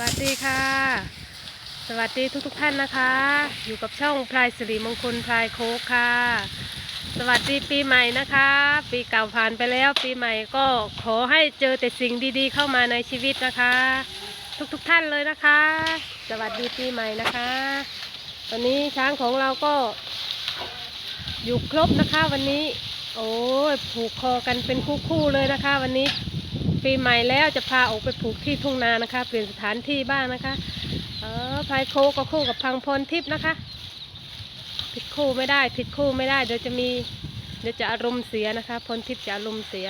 วัสดีค่ะ สวัสดีทุกทท่านนะคะ อยู่กับช่องพลายสิริมงคลพลายโคกค่ะ สวัสดีปีใหม่นะคะ ปีเก่าผ่านไปแล้ว ปีใหม่ก็ขอให้เจอแต่สิ่งดีๆ เข้ามาในชีวิตนะคะ ทุกๆทท่านเลยนะคะ สวัสดีปีใหม่นะคะวันนี้ช้างของเราก็อยู่ครบนะคะวันนี้ โอ้ยผูกคอกันเป็นคู่ๆเลยนะคะ วันนี้ ปีใหม่แล้วจะพาออกไปผูกที่ทุ่งนานะคะ เปลี่ยนสถานที่บ้างนะคะเออพายโคก็คู่กับพังพรทิพย์นะคะ ผิดคู่ไม่ได้ ผิดคู่ไม่ได้ เดี๋ยวจะมีเดี๋ยวจะอารมณ์เสียนะคะพรทิพย์จะอารมณ์เสีย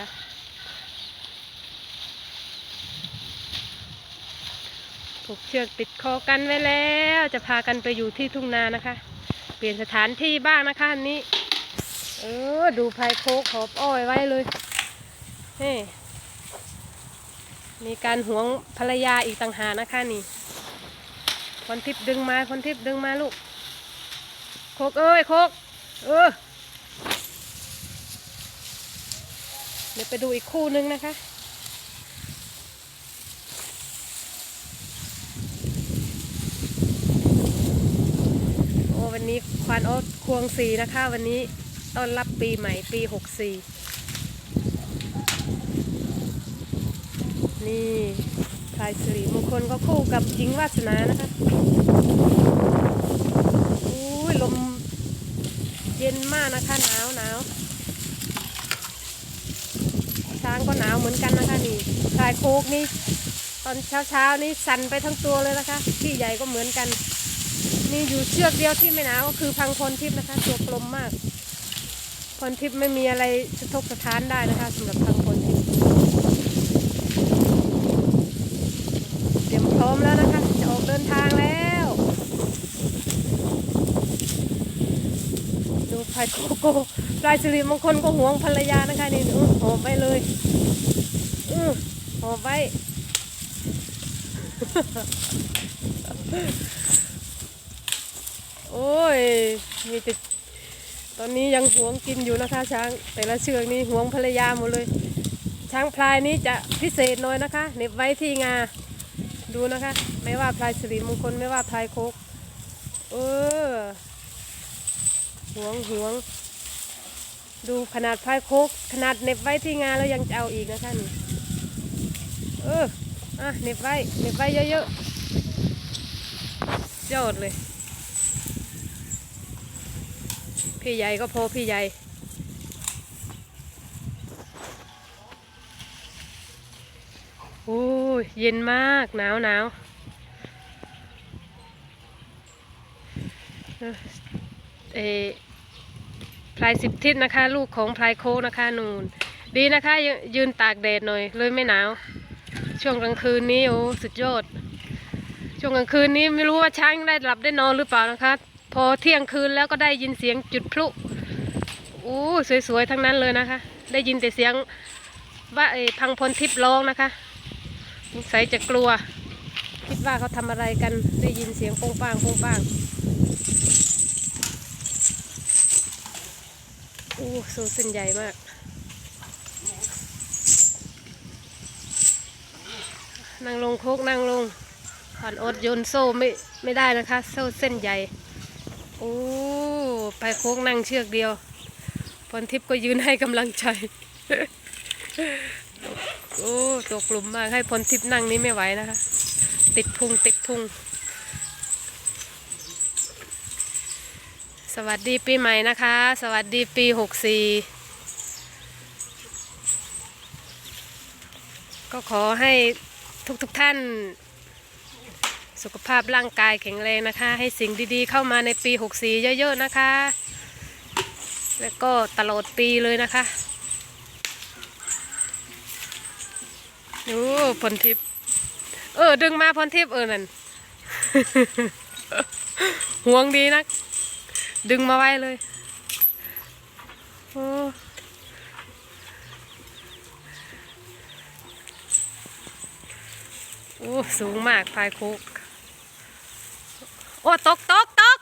ผูกเชือกติดคอกันไว้แล้วจะพากันไปอยู่ที่ทุ่งนานะคะ เปลี่ยนสถานที่บ้างนะคะอันนี้ เออดูพายโคกขอบอ้อยไว้เลยเฮ้ มีการหวงภรรยาอีกต่างหากนะคะนี่คนทิพย์ดึงมาคนทิพย์ดึงมาลูกโคกเอ้ยโคกเออเดี๋ยวไปดูอีกคู่นึงนะคะ โอ้วันนี้ควานโอ๊ตควงสีนะคะ วันนี้ต้อนรับปีใหม่ปีหกสี่ นี่พลายสิริมงคลก็คู่กับหญิงวาสนานะคะอุ้ยลมเย็นมากนะคะหนาวหนาวช้างก็หนาวเหมือนกันนะคะนี่พลายโคกนี่ตอนเช้าเช้านี่สั่นไปทั้งตัวเลยนะคะพี่ใหญ่ก็เหมือนกันนี่อยู่เชือกเดียวที่ไม่หนาวก็คือพังพลทิพย์นะคะ ตัวกลมมากพลทิพย์ไม่มีอะไรสะทกสะท้านได้นะคะสำหรับพังพลทิพย์ เตรีย มพร้อมแล้วนะคะ จะออกเดินทางแล้ว ดูพายโกโก้ปลายสิริมงคลก็ห่วงภรรยานะคะนี่อื้อหอบไปเลยอื้อหอบไปโอ้ย มีแต่ตอนนี้ยังห่วงกินอยู่นะคะ ช้างแต่ละเชือกนี่ห่วงภรรยาหมดเลย ช้างพลายนี้จะพิเศษหน่อยนะคะเน็บไว้ที่งา ดูนะคะ ไม่ว่าพลายสิริมงคลไม่ว่าพลายโคกเออหวงหวง ดูขนาดพลายโคกขนาดเน็บไว้ที่งาแล้วยังจะเอาอีกนะคะนี่เอออะเน็บไว้เน็บไว้เยอะๆยอดเลย พี่ใหญ่ก็พอพี่ใหญ่โอ้ ยเย็นมากหนาวหนาวเอพลายสิบทิศนะคะ ลูกของพลายโคนะคะนูนดีนะคะยยืนตากแดดหน่อยเลยไม่หนาว ช่วงกลางคืนนี้โอ้สุดยอด ช่วงกลางคืนนี้ไม่รู้ว่าช้างได้หลับได้นอนหรือเปล่านะคะ พอเที่ยงคืนแล้วก็ได้ยินเสียงจุดพลุโอ้สวยๆทั้งนั้นเลยนะคะ ได้ยินแต่เสียงว่าเออพังพลทิพย์ร้องนะคะ สงสัยจะกลัว คิดว่าเขาทำอะไรกันได้ยินเสียงโป้งป้างโป้งป้างโอ้โซเส้นใหญ่มากนั่งลงโคกนั่งลงผ่านอดโยนโซ่ไม่ไม่ได้นะคะ โซ่เส้นใหญ่โอ้ไปโคกนั่งเชือกเดียวพรทิพย์ก็ยืนให้กำลังใจ โอ้ตัวกลุ่มมากให้พลทิพนั่งนี้ไม่ไหวนะคะ ติดพุงติดพุง สวัสดีปีใหม่นะคะ สวัสดีปีหกสี่ก็ขอให้ทุกๆทท่าน สุขภาพร่างกายแข็งแรงนะคะ ให้สิ่งดีๆเข้ามาในปีหกสี่เยอะๆนะคะ แล้วก็ตลอดปีเลยนะคะ โอ้พรทิพย์เออ ดึงมาพรทิพย์เออนั่นห่วงดีนัก ดึงมาไว้เลยโอ้โอ้สูงมากพายโคกโอ้ตกตกตก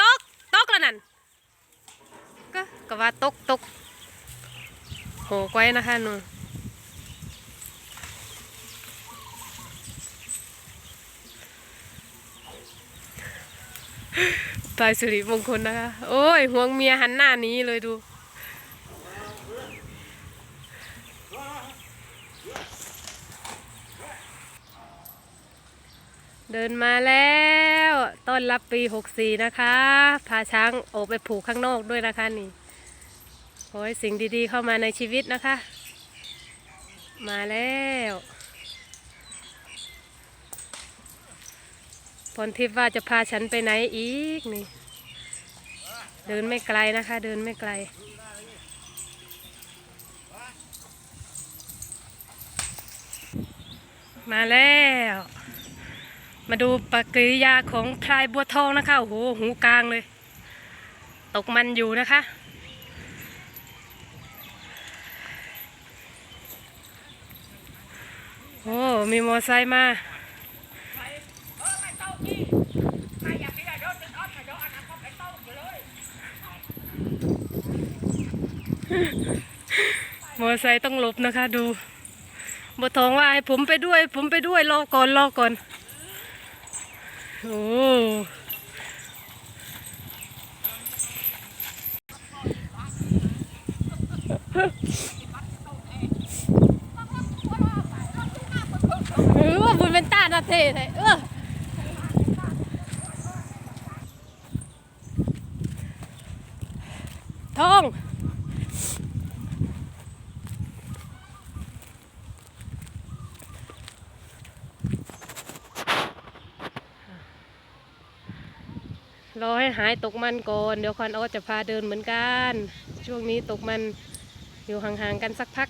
ตกตกแล้วนั่นก็ก็ว่าตกตกโหกไว้นะคะหนู พลายสิริมงคลนะคะ โอ้ยห่วงเมียหันหน้านี้เลยดู เดินมาแล้วต้อนรับปี 64 นะคะ พาช้างออกไปผูกข้างนอกด้วยนะคะนี่ขอให้สิ่งดีๆเข้ามาในชีวิตนะคะ มาแล้ว พรทิพย์ว่าจะพาฉันไปไหนอีกนี่ เดินไม่ไกลนะคะ เดินไม่ไกล มาแล้ว มาดูปกิริยาของพลายบัวทองนะคะ โอ้โห หูกลางเลย ตกมันอยู่นะคะโอ้มีมอไซค์มา มอไซค์ต้องหลบนะคะ ดูบัวทองว่าให้ผมไปด้วย ผมไปด้วยรอก่อนรอก่อนโอ้เออบุญเป็นตาหนาเทเลยเออทอง รอให้หายตกมันก่อน เดี๋ยวควันออจะพาเดินเหมือนกัน ช่วงนี้ตกมันอยู่ห่างๆกันสักพัก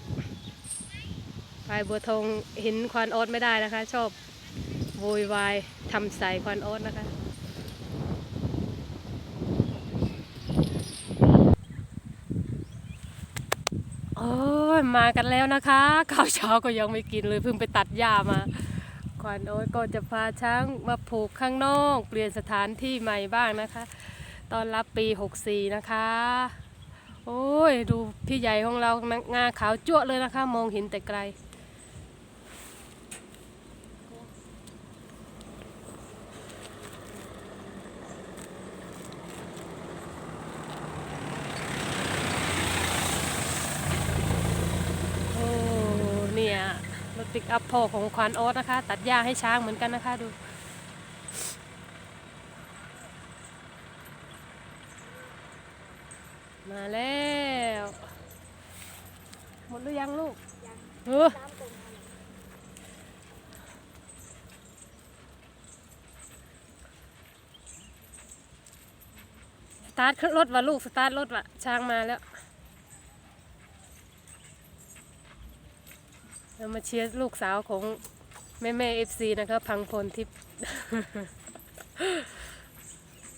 พายบัวทองเห็นควันออไม่ได้นะคะ ชอบโวยวายทำใส่ควันออนะคะโอ้ยมากันแล้วนะคะข้าวเช้าก็ยังไม่กินเลยเพิ่งไปตัดหญ้ามา ขวัญโอ๊ตก็จะพาช้างมาผูกข้างนอก เปลี่ยนสถานที่ใหม่บ้างนะคะ ตอนรับปี 64 นะคะ โอ้ย ดูพี่ใหญ่ของเรางาขาวจั่วเลยนะคะ มองเห็นแต่ไกล โอ้เนี่ย รถปิกอัพพ่อของควานออสนะคะ ตัดหญ้าให้ช้างเหมือนกันนะคะดูมาแล้ว หมดหรือยังลูกเออสตาร์ทขึ้นรถว่ะลูก สตาร์ทรถว่ะช้างมาแล้ว เรามาเชียร์ลูกสาวของแม่แม่เอฟซีนะคะพังพลทิพย์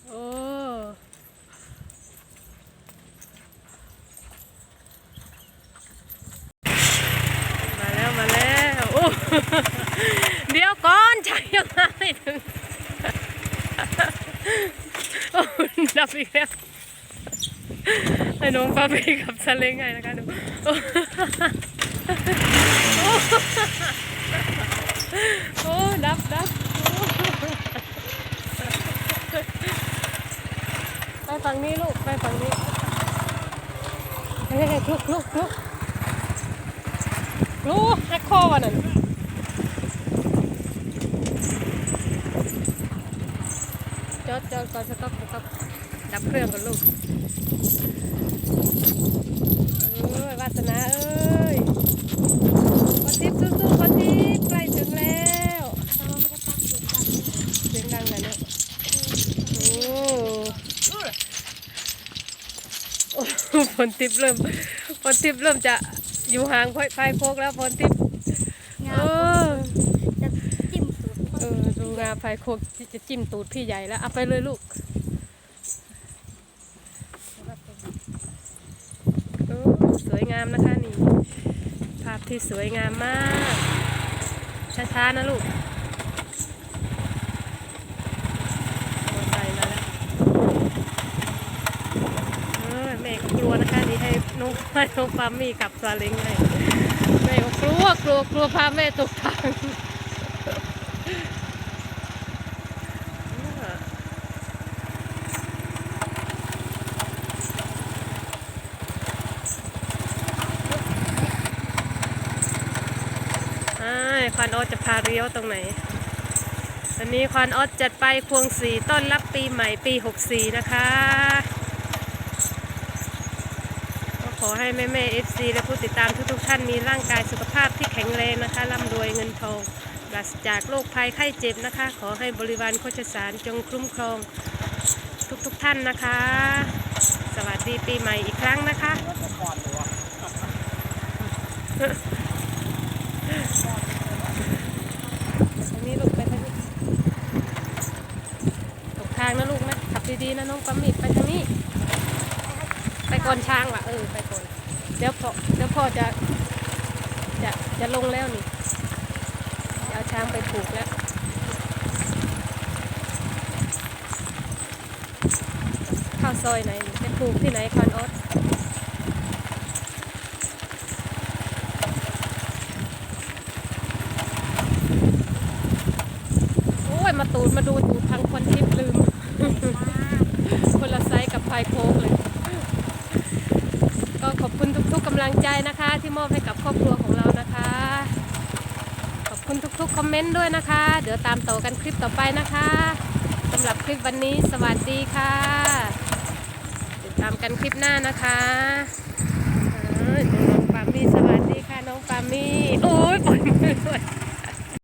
โอ้มาแล้วมาแล้วโอ้เดี๋ยวก่อนใช่ยังไงถึงโอ้ดับอีกแล้วให้น้องฟ้าไปกับซาเล้งไงนะคะดู โอ้ดับดับไปฝั่งนี้ลูก ไปฝั่งนี้เฮ้ยลุกลุกลุกลุกแฮกคอวันนั้นจอดจอดก่อนสต็อปสต็อปดับเครื่องก่อนลูกเอ้ยวาสนาเอ้ย พอทิพย์สู้ๆพอทิพย์ใกล้ถึงแล้วเสียงดังหน่อยนะโอ้โอ้ พลทิพย์เริ่มพลทิพย์เริ่มจะอยู่ห่างไฟโคกแล้วพลทิพย์เออจะจิ้มสูตรเออดูงาไฟโคกจะจิ้มตูดพี่ใหญ่แล้วเอาไปเลยลูกโอ้สวยงามนะคะนี่ภาพที่สวยงามมากช้าๆนะลูก นุกมานุกปามีกับซาเล้งเลยแม่กลัวกลัวกลัวพาแม่ตกทางควันออสจะพาเรียวตรงไหนอันนี้ควันออสจัดไปพวงสีต้นรับปีใหม่ปี 64 นะคะ ขอให้แม่แม่เอฟซีและผู้ติดตามทุกๆท่านมีร่างกายสุขภาพที่แข็งแรงนะคะร่ำรวยเงินทองปราศจากโรคภัยไข้เจ็บนะคะ ขอให้บริวารโคชสารจงคุ้มครองทุกๆท่านนะคะ สวัสดีปีใหม่อีกครั้งนะคะ ทางนี้ลูกไปทางนี้ตกทางนะลูกนะขับดีๆนะน้องปั๊มมิดไปทางนี้ ไปก่อนช้างว่ะเออไปก่อนเดี๋ยวพอเดี๋ยวพ่อจะจะจะลงแล้วนี่จะเอาช้างไปผูกแล้วข้าวซอยไหนไปผูกที่ไหนคอนออสโอ้ยมาตูดมาดูตูดทางคนทิพย์ลืม คนละไซส์กับพายโค้กเลย ก็ขอบ คุณทุกๆกำลังใจนะคะ ที่มอบให้กับครอบครัวของเรานะคะ ขอบคุณทุกๆคอมเมนต์ด้วยนะคะ เดี๋ยวตามต่อกันคลิปต่อไปนะคะสำหรับคลิปวันนี้สวัสดีค่ะติดตามกันคลิปหน้านะคะน้องปามี่สวัสดีค่ะน้องปามี่โอ้ยปล่อยมือด้วย